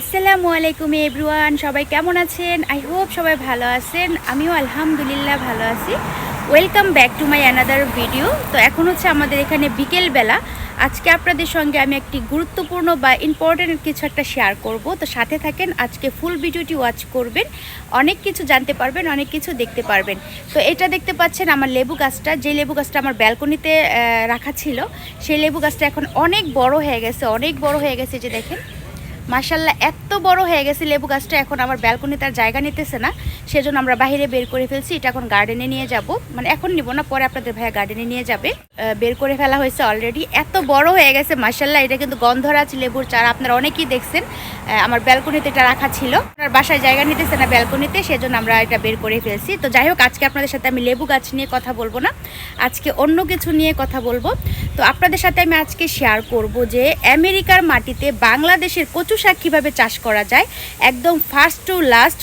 আসসালামু আলাইকুম এভরিওয়ান, সবাই কেমন আছেন? আই হোপ সবাই ভালো আছেন। আমিও আলহামদুলিল্লাহ ভালো আছি। Welcome back to my another video তো এখন হচ্ছে আমাদের এখানে বিকেলবেলা। আজকে আপনাদের সঙ্গে আমি একটি গুরুত্বপূর্ণ বা ইম্পর্ট্যান্ট কিছু একটা শেয়ার করব। তো সাথে থাকেন, আজকে ফুল ভিডিওটি ওয়াচ করবেন। অনেক কিছু জানতে পারবেন, অনেক কিছু দেখতে পারবেন। তো এটা দেখতে পাচ্ছেন আমার লেবু গাছটা। যে লেবু গাছটা আমার ব্যালকনিতে রাখা ছিল, সেই লেবু গাছটা এখন অনেক বড় হয়ে গেছে, অনেক বড় হয়ে গেছে যে দেখেন। মার্শাল্লাহ এত বড় হয়ে গেছে লেবু গাছটা। এখন আমার ব্যালকনি তার জায়গা নিতেছে না, সেজন্য আমরা বাইরে বের করে ফেলছি। এটা এখন গার্ডেনে নিয়ে যাব। মানে এখন নিব না, পরে আপনাদের ভাইয়া গার্ডেনে নিয়ে যাবে। বের করে ফেলা হয়েছে অলরেডি এত বড় হয়ে গেছে মার্শাল্লাহ এটা কিন্তু গন্ধরাজ লেবুর চারা। আপনারা অনেকেই দেখছেন আমার ব্যালকনিতে এটা রাখা ছিল। আপনার বাসায় জায়গা নিতেছে না ব্যালকনিতে, সেজন্য আমরা এটা বের করে ফেলছি। তো যাই হোক, আজকে আপনাদের সাথে আমি লেবু গাছ নিয়ে কথা বলব না, আজকে অন্য কিছু নিয়ে কথা বলব। তো আপনাদের সাথে আমি আজকে শেয়ার করব যে আমেরিকার মাটিতে বাংলাদেশের কচু শাক কীভাবে চাষ করা যায়, একদম ফার্স্ট টু লাস্ট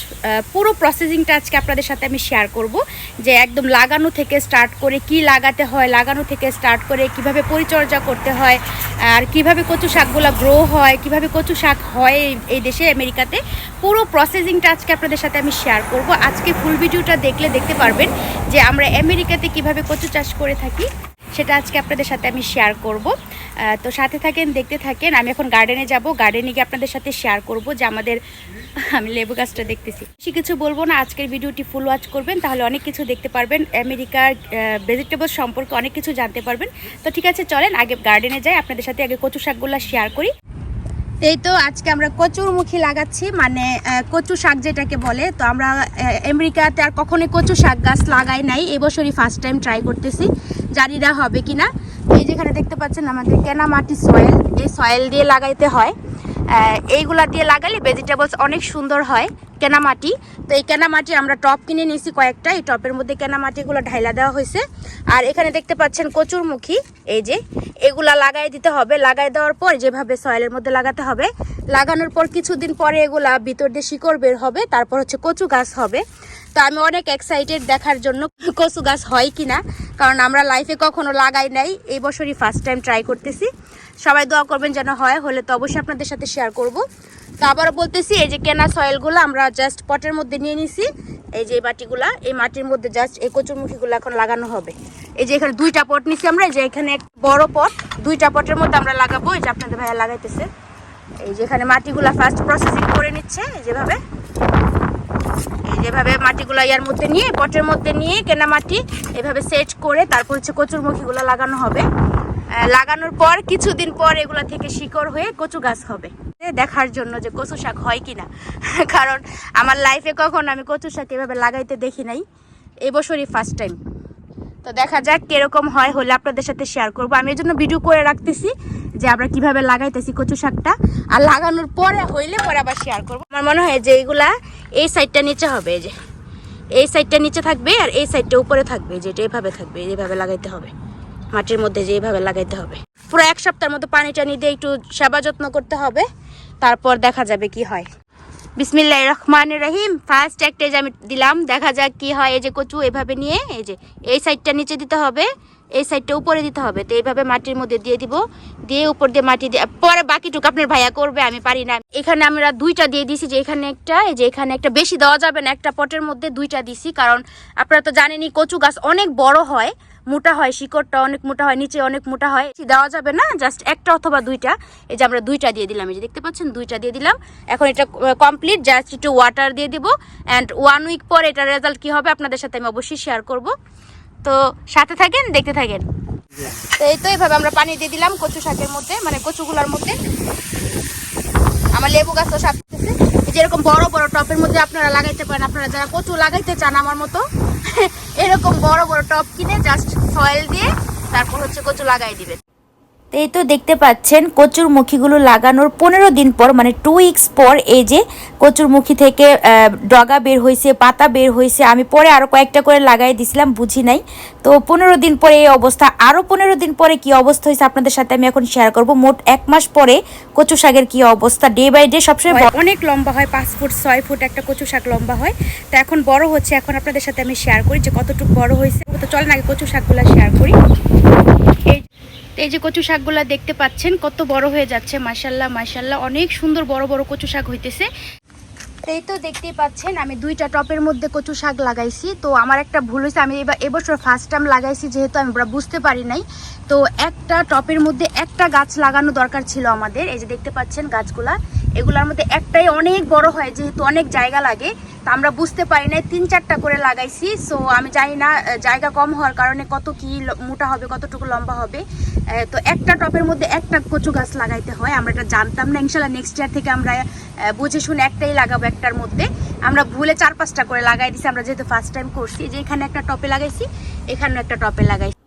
পুরো প্রসেসিংটা আজকে আপনাদের সাথে আমি শেয়ার করব, যে একদম লাগানো থেকে স্টার্ট করে কি লাগাতে হয়, লাগানো থেকে স্টার্ট করে কীভাবে পরিচর্যা করতে হয়, আর কীভাবে কচু শাকগুলো গ্রো হয়, কীভাবে কচু শাক হয় এই- দেশে আমেরিকাতে, পুরো প্রসেসিংটা আজকে আপনাদের সাথে আমি শেয়ার করব। আজকে ফুল ভিডিওটা দেখলে দেখতে পারবেন যে আমরা আমেরিকাতে কীভাবে কচু চাষ করে থাকি। সেটা আজকে আপনাদের সাথে আমি শেয়ার করব। তো সাথে থাকেন, দেখতে থাকেন, আমি এখন গার্ডেনে যাব। গার্ডেনে গিয়ে আপনাদের সাথে শেয়ার করব যে আমাদের, আমি লেবু গাছটা দেখতেছি। বেশি কিছু বলব না, আজকের ভিডিওটি ফুল ওয়াচ করবেন, তাহলে অনেক কিছু দেখতে পারবেন। আমেরিকার ভেজিটেবল সম্পর্কে অনেক কিছু জানতে পারবেন। তো ঠিক আছে, চলেন, আগে গার্ডেনে যাই, আপনাদের সাথে আগে কচু শাকগুলো শেয়ার করি। এই তো আজকে আমরা কচুরমুখী লাগাচ্ছি মানে কচু শাক যেটাকে বলে। তো আমরা আমেরিকাতে আর কখনোই কচু শাক গাছ লাগাই নাই। এবছরই ফার্স্ট টাইম ট্রাই করতেছি। জানি না হবে কি না এই যেখানে দেখতে পাচ্ছেন আমাদের কেনা মাটি সয়েল এই সয়েল দিয়ে লাগাইতে হয়। এইগুলা দিয়ে লাগালে ভেজিটেবলস অনেক সুন্দর হয়। কেনা মাটি তো এই কেনামাটি আমরা টপ কিনে নিয়েছি কয়েকটা। এই টপের মধ্যে কেনামাটিগুলো ঢাইলা দেওয়া হয়েছে। আর এখানে দেখতে পাচ্ছেন কচুরমুখী। এই যে, এগুলা লাগাই দিতে হবে। লাগাই দেওয়ার পর যেভাবে সয়েলের মধ্যে লাগাতে হবে, লাগানোর পর কিছুদিন পরে এগুলা ভিতর দিয়ে শিকড় বের হবে। তারপর হচ্ছে কচু গাছ হবে। তো আমি অনেক এক্সাইটেড দেখার জন্য কচু গাছ হয় কিনা, কারণ আমরা লাইফে কখনো লাগাই নাই, এই বছরই ফার্স্ট টাইম ট্রাই করতেছি। সবাই দোয়া করবেন যেন হয়, হলে তো অবশ্যই আপনাদের সাথে শেয়ার করব। তো আবারও বলতেছি, এই যে কেনা সয়েলগুলো আমরা জাস্ট পটের মধ্যে নিয়ে নিছি, এই যে মাটিগুলা এই মাটির মধ্যে জাস্ট এই কচুরমুখীগুলো এখন লাগানো হবে। এই যে এখানে দুইটা পট নিছি আমরা, এই যে এখানে এক বড় পট দুইটা পটের মধ্যে আমরা লাগাবো, এই যে আপনাদের ভাইয়া লাগাইতেছে। এই যে এখানে মাটিগুলা ফার্স্ট প্রসেসিং করে নিচ্ছে যেভাবে। এই যেভাবে মাটিগুলো ইয়ার মধ্যে নিয়ে, পটের মধ্যে নিয়ে কেনা মাটি এভাবে সেট করে তারপর হচ্ছে কচুরমুখীগুলো লাগানো হবে। লাগানোর পর কিছুদিন পর এগুলা থেকে শিকড় হয়ে কচু গাছ হবে। দেখার জন্য যে কচু শাক হয় কিনা। কারণ আমার লাইফে কখন আমি কচু শাক এভাবে লাগাইতে দেখি নাই। এবছরই ফার্স্ট টাইম তো দেখা যাক কীরকম হয়, হলে আপনাদের সাথে শেয়ার করব। আমি এই জন্য ভিডিও করে রাখতেছি যে আমরা কীভাবে লাগাইতেছি কচু শাকটা। আর লাগানোর পরে, হইলে পরে আবার শেয়ার করব। আমার মনে হয় যে এইগুলা এই সাইডটা নিচে হবে যে। এই সাইডটা নিচে থাকবে আর এই সাইডটা উপরে থাকবে যেটা এইভাবে থাকবে, এইভাবে লাগাইতে হবে। মাটির মধ্যে যে এইভাবে লাগাইতে হবে। পুরো এক সপ্তাহের মতো পানি টানি দিয়ে একটু সেবা যত্ন করতে হবে, তারপর দেখা যাবে কি হয়। বিসমিল্লাহ রহমান রহিম। ফার্স্ট একটা এই যে আমি দিলাম, দেখা যাক কি হয়। এই যে কচু, এভাবে নিয়ে এই যে এই সাইডটা নিচে দিতে হবে, এই সাইডটা উপরে দিতে হবে। তো এইভাবে মাটির মধ্যে দিয়ে দিব। দিয়ে উপর দিয়ে মাটি দিয়ে পরে বাকিটুকু আপনার ভাইয়া করবে, আমি পারি না। এখানে আমরা দুইটা দিয়ে দিছি যে এখানে একটা, এই যে এখানে একটা বেশি দেওয়া যাবে না, একটা পটের মধ্যে দুইটা দিছি। কারণ আপনারা তো জানেনই, কচু গাছ অনেক বড় হয়। মোটা হয়, শিকড়টা অনেক মোটা হয়, নিচে অনেক মোটা হয়। দেওয়া যাবে না জাস্ট একটা অথবা দুইটা। এই যে আমরা দুইটা দিয়ে দিলাম, এই যে দেখতে পাচ্ছেন, দুইটা দিয়ে দিলাম। এখন এটা কমপ্লিট জাস্ট একটু ওয়াটার দিয়ে দিব। অ্যান্ড ওয়ান উইক পর এটার রেজাল্ট কি হবে আপনাদের সাথে আমি অবশ্যই শেয়ার করব। তো সাথে থাকেন, দেখতে থাকেন। তো এই তো এইভাবে আমরা পানি দিয়ে দিলাম কচু শাকের মধ্যে মানে কচুগুলোর মধ্যে। আমার লেবু গাছও শাক করতেছে এই যে এরকম বড় বড় টপের মধ্যে আপনারা লাগাইতে পারেন। আপনারা যারা কচু লাগাইতে চান আমার মতো এরকম বড় বড় টপ কিনে জাস্ট সয়েল দিয়ে তারপর হচ্ছে কচু লাগাই দিবেন। এই তো দেখতে পাচ্ছেন কচুর মুখীগুলো লাগানোর পনেরো দিন পর মানে টু উইকস পর এই যে কচুর মুখী থেকে ডগা বের হয়েছে পাতা বের হয়েছে আমি পরে আরও কয়েকটা করে লাগাই দিছিলাম বুঝি নাই। তো পনেরো দিন পরে এই অবস্থা। আরও পনেরো দিন পরে কি অবস্থা হয়েছে আপনাদের সাথে আমি এখন শেয়ার করব। মোট এক মাস পরে কচু শাকের কি অবস্থা? ডে বাই ডে সবসময় অনেক লম্বা হয় পাঁচ ফুট ছয় ফুট একটা কচু শাক লম্বা হয়। তো এখন বড় হচ্ছে এখন আপনাদের সাথে আমি শেয়ার করি যে কতটুকু বড় হয়েছে তো চলেন আগে কচু শাকগুলো শেয়ার করি। তো এই যে কচু শাকগুলা দেখতে পাচ্ছেন, কত বড় হয়ে যাচ্ছে মাসাল্লাহ মাসাল্লাহ অনেক সুন্দর বড় বড় কচু শাক হইতেছে। এই তো দেখতেই পাচ্ছেন, আমি দুইটা টপের মধ্যে কচু শাক লাগাইছি। তো আমার একটা ভুল হয়েছে, আমি এবার এবছর ফার্স্ট টাইম লাগাইছি, যেহেতু আমি বুঝতে পারি নাই। তো একটা টপের মধ্যে একটা গাছ লাগানো দরকার ছিল আমাদের, এই যে দেখতে পাচ্ছেন গাছগুলা। এগুলোর মধ্যে একটাই অনেক বড় হয়, যেহেতু অনেক জায়গা লাগে। তো আমরা বুঝতে পারি নাই, তিন চারটা করে লাগাইছি। সো আমি জানি না জায়গা কম হওয়ার কারণে কত কি মোটা হবে, কতটুকু লম্বা হবে। তো একটা টপের মধ্যে একটা কচু গাছ লাগাইতে হয়। আমরা এটা জানতাম না। ইনশাল্লাহ নেক্সট ইয়ার থেকে আমরা বুঝে শুনে একটাই লাগাবো একটার মধ্যে। আমরা ভুলে চার পাঁচটা করে লাগাই দিছি। আমরা যেহেতু ফার্স্ট টাইম করছি যে এখানে একটা টপে লাগাইছি, এখানেও একটা টপে লাগাইছি।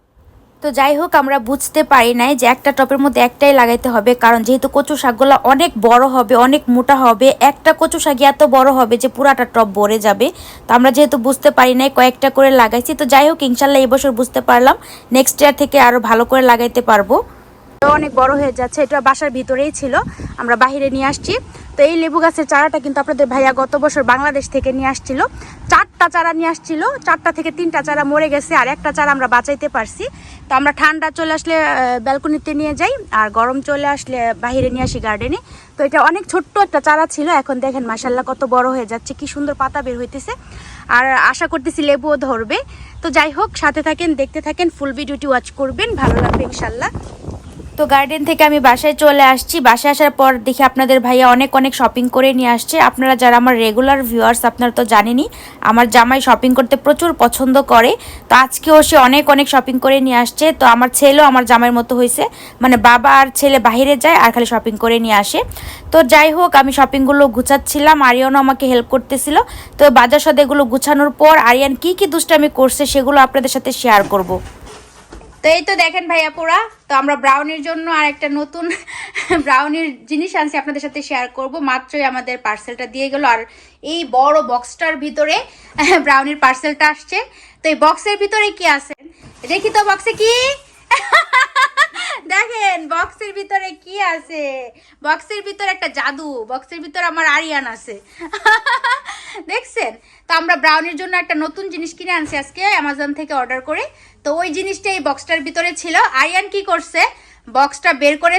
তো যাই হোক, আমরা বুঝতে পারি নাই যে একটা টপের মধ্যে একটাই লাগাইতে হবে, কারণ যেহেতু কচু শাকগুলো অনেক বড় হবে, অনেক মোটা হবে, একটা কচু শাক এত বড় হবে যে পুরাটা টপ ভরে যাবে। তো আমরা যেহেতু বুঝতে পারি নাই কয়েকটা করে লাগাইছি, তো যাই হোক, ইনশাল্লাহ এই বছর বুঝতে পারলাম নেক্সট ইয়ার থেকে আরও ভালো করে লাগাইতে পারব। অনেক বড় হয়ে যাচ্ছে, এটা বাসার ভিতরেই ছিল, আমরা বাইরে নিয়ে আসছি। তো এই লেবু গাছের চারাটা কিন্তু আপনাদের ভাইয়া গত বছর বাংলাদেশ থেকে নিয়ে আসছিল। চারটা চারা নিয়ে আসছিল। চারটা থেকে তিনটা চারা মরে গেছে আর একটা চারা আমরা বাঁচাইতে পারছি। তো আমরা ঠান্ডা চলে আসলে ব্যালকনিতে নিয়ে যাই আর গরম চলে আসলে বাইরে নিয়ে আসি গার্ডেনে তো এটা অনেক ছোট্ট একটা চারা ছিল। এখন দেখেন মাসাল্লাহ কত বড় হয়ে যাচ্ছে, কি সুন্দর পাতা বের হইতেছে। আর আশা করতেছি লেবুও ধরবে। তো যাই হোক, সাথে থাকেন, দেখতে থাকেন ফুল ভিডিওটি ওয়াচ করবেন। ভালো লাগবে ইনশাল্লাহ তো গার্ডেন থেকে আমি বাসায় চলে আসছি। বাসায় আসার পর দেখি আপনাদের ভাইয়া অনেক অনেক শপিং করে নিয়ে আসছে। আপনারা যারা আমার রেগুলার ভিউয়ার্স আপনারা তো জানেনই, আমার জামাই শপিং করতে প্রচুর পছন্দ করে। তো আজকেও সে অনেক অনেক শপিং করে নিয়ে আসছে। তো আমার ছেলেও আমার জামাইয়ের মতো হয়েছে। মানে বাবা আর ছেলে বাইরে যায় আর খালি শপিং করে নিয়ে আসে। তো যাই হোক, আমি শপিংগুলো গুছাচ্ছিলাম। আরিয়ানও আমাকে হেল্প করতেছিল। তো বাজার সদেগুলো গুছানোর পর আরিয়ান কি কি দুষ্টামি করছে সেগুলো আপনাদের সাথে শেয়ার করব। তো এই তো দেখেন ভাইয়া পোড়া, তো আমরা ব্রাউনির জন্য আর একটা নতুন ব্রাউনির জিনিস আনছি, আপনাদের সাথে শেয়ার করব। মাত্রই আমাদের পার্সেলটা দিয়ে গেল, আর এই বড় বক্সটার ভিতরে ব্রাউনির পার্সেলটা আসছে। তো এই বক্সের ভিতরে কি আছে? দেখি তো বক্সে কি? দেখেন বক্সের ভিতরে কি আছে? বক্সের ভিতরে একটা জাদু বক্সের ভিতরে আমার আরিয়ান আছে। দেখছেন? তো আমরা ব্রাউনির জন্য একটা নতুন জিনিস কিনে আনছি আজকে অ্যামাজন থেকে অর্ডার করে। তো ওই জিনিসটা এই বক্সটার ভিতরে ছিল। আরিয়ান কি করছে? বক্সটা বের করে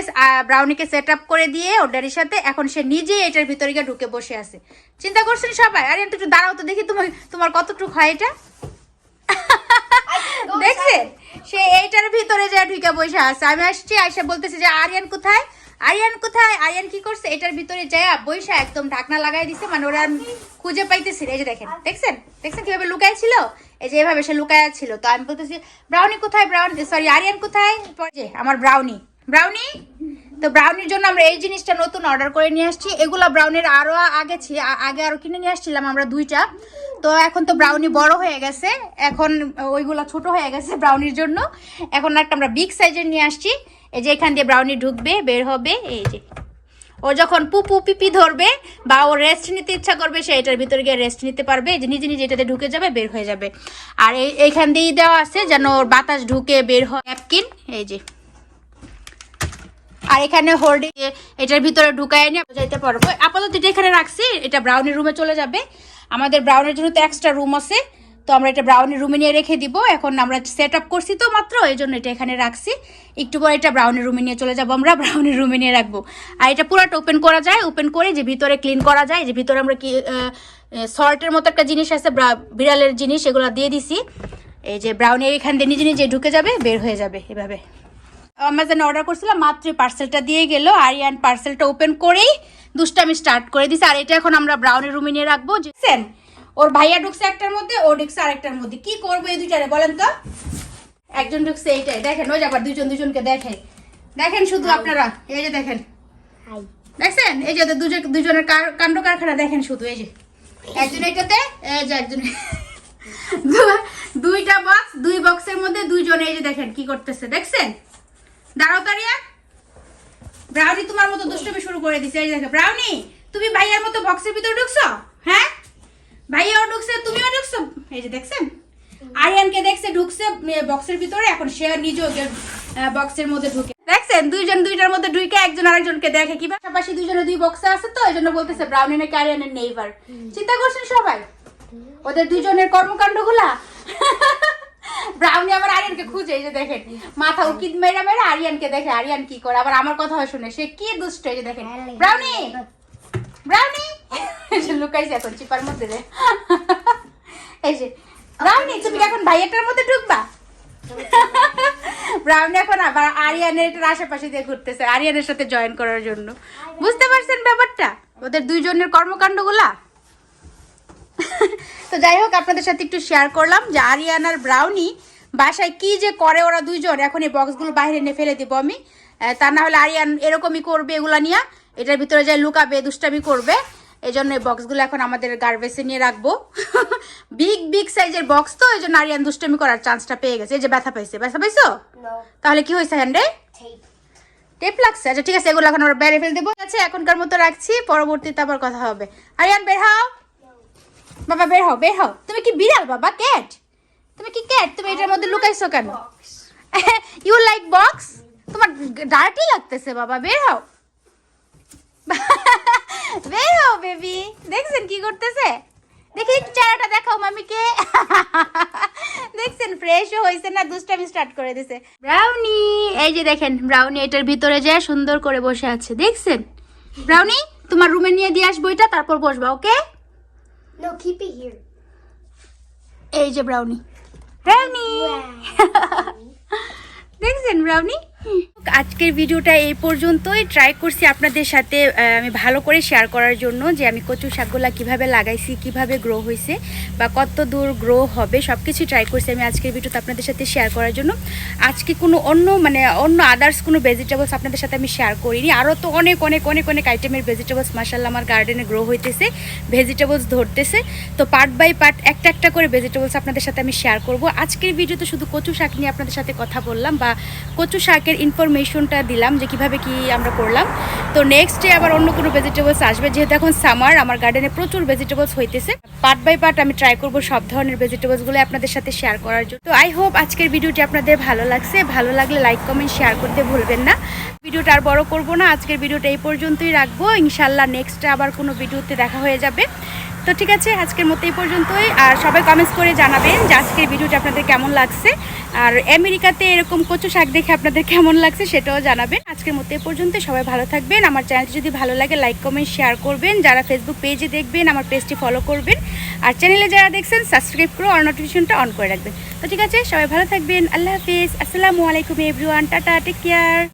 ব্রাউনিকে সেট আপ করে দিয়ে অর্ডারের সাথে এখন সে নিজেই এটার ভিতরে গিয়ে ঢুকে বসে আছে। চিন্তা করছেন সবাই? আরিয়ান তো একটু দাঁড়াও তো দেখি তোমার তোমার কতটুকু হয় এটা? দেখছেন? সে এইটার ভিতরে যা ঢুকে বসে আছে। আমি আসছি আয়সা বলতেছে যে, আরিয়ান কোথায়? আরিয়ান কোথায়? আরিয়ান কি করছে? এটার ভিতরে যায় বইসা একদম ঢাকনা লাগাই দিছে মানে ওরা খুঁজে পাইতেছি এই যে দেখেন, দেখছেন? দেখছেন কীভাবে লুকায় ছিল এই যে এভাবে সে লুকায় ছিল। তো আমি বলতেছি, ব্রাউনি কোথায়? ব্রাউনি সরি আরিয়ান কোথায়? যে, আমার ব্রাউনি। ব্রাউনি? তো ব্রাউনির জন্য আমরা এই জিনিসটা নতুন অর্ডার করে নিয়ে আসছি। এগুলো ব্রাউনির আরও আগে ছিল আগে আরও কিনে নিয়ে আসছিলাম আমরা দুইটা। তো এখন তো ব্রাউনি বড় হয়ে গেছে। এখন ওইগুলা ছোট হয়ে গেছে ব্রাউনির জন্য। এখন একটা আমরা বিগ সাইজের নিয়ে আসছি। এই যে এখান দিয়ে ব্রাউনি ঢুকবে, বের হবে, এই যে। ও যখন পুপু পিপি ধরবে বা ও রেস্ট নিতে ইচ্ছা করবে, সে এটার ভিতরে গিয়ে রেস্ট নিতে পারবে। যে নিজে নিজে এটাতে ঢুকে যাবে, বের হয়ে যাবে। আর এই এইখান দিয়েই দেওয়া আছে যেন ওর বাতাস ঢুকে বের হয়। অ্যাপকিন এই যে। আর এখানে হোল্ডিং এটার ভিতরে ঢুকায় নিয়ে যাইতে পারব। আপাতত এটা এখানে রাখছি, এটা ব্রাউনি রুমে চলে যাবে। আমাদের ব্রাউনের জন্য তো এক্সট্রা রুম আছে। তো আমরা এটা ব্রাউনির রুমে নিয়ে রেখে দিব। এখন আমরা সেট আপ করছি তো মাত্র এই জন্য এটা এখানে রাখছি। একটু পরে এটা ব্রাউনির রুমে নিয়ে চলে যাব আমরা ব্রাউনির রুমে নিয়ে রাখব। আর এটা পুরোটা ওপেন করা যায় ওপেন করে যে ভিতরে ক্লিন করা যায়, যে ভিতরে আমরা কি সল্টের মতো একটা জিনিস আছে বিড়ালের জিনিস, এগুলো দিয়ে দিছি। এই যে ব্রাউনি এখান দিয়ে নিজে নিজে ঢুকে যাবে, বের হয়ে যাবে এভাবে। অ্যামাজনে অর্ডার করছিলাম মাত্র পার্সেলটা দিয়ে গেল। আরিয়ান পার্সেলটা ওপেন করেই দুষ্টামি স্টার্ট করে দিছে। আর এটা এখন আমরা ব্রাউনের রুমে নিয়ে রাখব। বুঝছেন ওর ভাইয়া ঢুকছে একটার মধ্যে ও ঢুকছে আরেকটার মধ্যে। কি করব এই দুইটারে বলেন তো? একজন ঢুকছে এইটাই। দেখেন ওই যে আবার দুজন দুজনকে দেখে। দেখেন শুধু আপনারা। এই যে দেখেন। দেখছেন? এই যে দুজন দুজনের কাণ্ড কারখানা দেখেন শুধু এই যে। একজন এটাতে এই যে একজন দুইটা বক্স দুই বক্সের মধ্যে দুইজন এই যে দেখেন কি করতেছে। দেখছেন? দাঁড়াও তারিয়া ব্রাউনি তোমার মতো দুষ্টমি শুরু করে দিছে। এই দেখো ব্রাউনি তুমি ভাইয়ার মতো বক্সের ভিতরে ঢুকছো? হ্যাঁ? ভাইয়াও ঢুকছে, তুমিও ঢুকছো? এই যে দেখছেন? আরিয়ানকে দেখছে, ঢুকছে বক্সের ভিতরে। এখন সে নিজেও বক্সের মধ্যে ঢুকে দেখছেন? দুইজন, দুইটার মধ্যে ঢুকে একজন আরেকজনকে দেখে কি পাশাপাশি দুইজনে দুই বক্সে আছে তো এই জন্য বলতেছে ব্রাউনি নাকি আরিয়ানের নেইবার চিন্তা করছেন সবাই? ওদের দুইজনের কর্মকাণ্ডগুলা ব্রাউনি আবার আরিয়ানকে খুঁজে এই যে দেখেন মাথা উকিদ মেরা মেরা আরিয়ানকে দেখে আরিয়ান কি করে? আবার আমার কথা শুনে সে কি দুষ্ট এই যে দেখেন। ব্রাউনি ব্রাউনি লুকাইছে এখন চিপার মধ্যে এই যে ব্রাউনি তুমি এখন ভাইয়াটার মধ্যে ঢুকবা? ব্রাউনি এখন আবার আরিয়ানের এটার আশেপাশে দিয়ে ঘুরতেছে আরিয়ানের সাথে জয়েন করার জন্য। বুঝতে পারছেন ব্যাপারটা? ওদের দুইজনের কর্মকাণ্ডগুলা? তো যাই হোক আপনাদের সাথে একটু শেয়ার করলাম যে আরিয়ান আর ব্রাউনি বাসায় কি যে করে ওরা দুইজন এখন এই বক্সগুলো বাইরে নিয়ে ফেলে দিব আমি। তা না হলে আরিয়ান এরকমই করবে এগুলা নিয়ে এটার ভিতরে যায় লুকাবে দুষ্টামি করবে। এই জন্য এই বক্সগুলো এখন আমাদের গার্বেজে নিয়ে রাখব। বিগ বিগ সাইজের বক্স তো এই জন্য আরিয়ান দুষ্টামি করার চান্সটা পেয়ে গেছে। এই যে ব্যথা পাইছে ব্যথা পাইছো? তাহলে কি হয়েছে হ্যান্ডে. টেপ লাগছে? আচ্ছা ঠিক আছে এগুলো এখন আমরা বেড়ে ফেলে দেবো। আছে এখনকার মতো রাখছি পরবর্তীতে আবার কথা হবে। আরিয়ান বের হও! বাবা, বের হও বের হও। তুমি কি বিড়াল, বাবা? ক্যাট। তুমি কি ক্যাট? তুমি এটার মধ্যে লুকাইছো কেন? ইউ লাইক বক্স তোমার ডার্টি লাগতেছে, বাবা, বের হও। বের হও বেবি দেখছেন কি করতেছে? দেখি চেহারাটা দেখাও মামিকে। দেখছেন ফ্রেশও হয়েছে না, দুষ্টামি স্টার্ট করে দিছে। ব্রাউনি এই যে দেখেন ব্রাউনি এটার ভিতরে যায় সুন্দর করে বসে আছে, দেখছেন? ব্রাউনি তোমার রুমে নিয়ে দিয়ে আসব এটা, তারপর বসবা ওকে No, keep it here. এই যে ব্রাউনি ব্রাউনি দেখছেন ব্রাউনি আজকের ভিডিওটা এই পর্যন্তই। ট্রাই করছি আপনাদের সাথে আমি ভালো করে শেয়ার করার জন্য যে আমি কচু শাকগুলা কীভাবে লাগাইছি, কীভাবে গ্রো হয়েছে বা কত দূর গ্রো হবে সব কিছু ট্রাই করছি আমি আজকের ভিডিওতে আপনাদের সাথে শেয়ার করার জন্য। আজকে কোনো অন্য মানে অন্য আদার্স কোনো ভেজিটেবলস আপনাদের সাথে আমি শেয়ার করিনি। আরও তো অনেক অনেক অনেক অনেক আইটেমের ভেজিটেবলস মাসাল্লাহ আমার গার্ডেনে গ্রো হইতেছে ভেজিটেবলস ধরতেছে। তো পার্ট বাই পার্ট একটা একটা করে ভেজিটেবলস আপনাদের সাথে আমি শেয়ার করব। আজকের ভিডিওতে শুধু কচু শাক নিয়ে আপনাদের সাথে কথা বললাম বা কচু শাকের ইনফরমেশনটা দিলাম যে কীভাবে কি আমরা করলাম। তো নেক্সট ডে আবার অন্য কোনো ভেজিটেবলস আসবে, যেহেতু এখন সামার আমার গার্ডেনে প্রচুর ভেজিটেবলস হইতেছে। পার্ট বাই পার্ট আমি ট্রাই করব সব ধরনের ভেজিটেবলসগুলো আপনাদের সাথে শেয়ার করার জন্য। তো আই হোপ আজকের ভিডিওটি আপনাদের ভালো লাগছে। ভালো লাগলে লাইক কমেন্ট শেয়ার করতে ভুলবেন না। ভিডিওটা আর বড় করব না। আজকের ভিডিওটা এই পর্যন্তই রাখব। ইনশাল্লাহ নেক্সট আবার কোনো ভিডিওতে দেখা হয়ে যাবে। তো ঠিক আছে, আজকের মতো এই পর্যন্তই। আর সবাই কমেন্টস করে জানাবেন যে আজকের ভিডিওটা আপনাদের কেমন লাগছে। আর আমেরিকাতে এরকম কচু শাক দেখে আপনাদের কেমন লাগছে সেটাও জানাবেন। আজকের মতো এই পর্যন্তই, সবাই ভালো থাকবেন। আমার চ্যানেলটি যদি ভালো লাগে লাইক কমেন্ট শেয়ার করবেন। যারা ফেসবুক পেজে দেখবেন, আমার পেজটি ফলো করবেন। আর চ্যানেলে যারা দেখছেন সাবস্ক্রাইব করে অন নোটিফিকেশনটা অন করে রাখবেন। তো ঠিক আছে, সবাই ভালো থাকবেন। আল্লাহ হাফিজ। আসসালামু আলাইকুম এভরিওয়ান টাটা টেক কেয়ার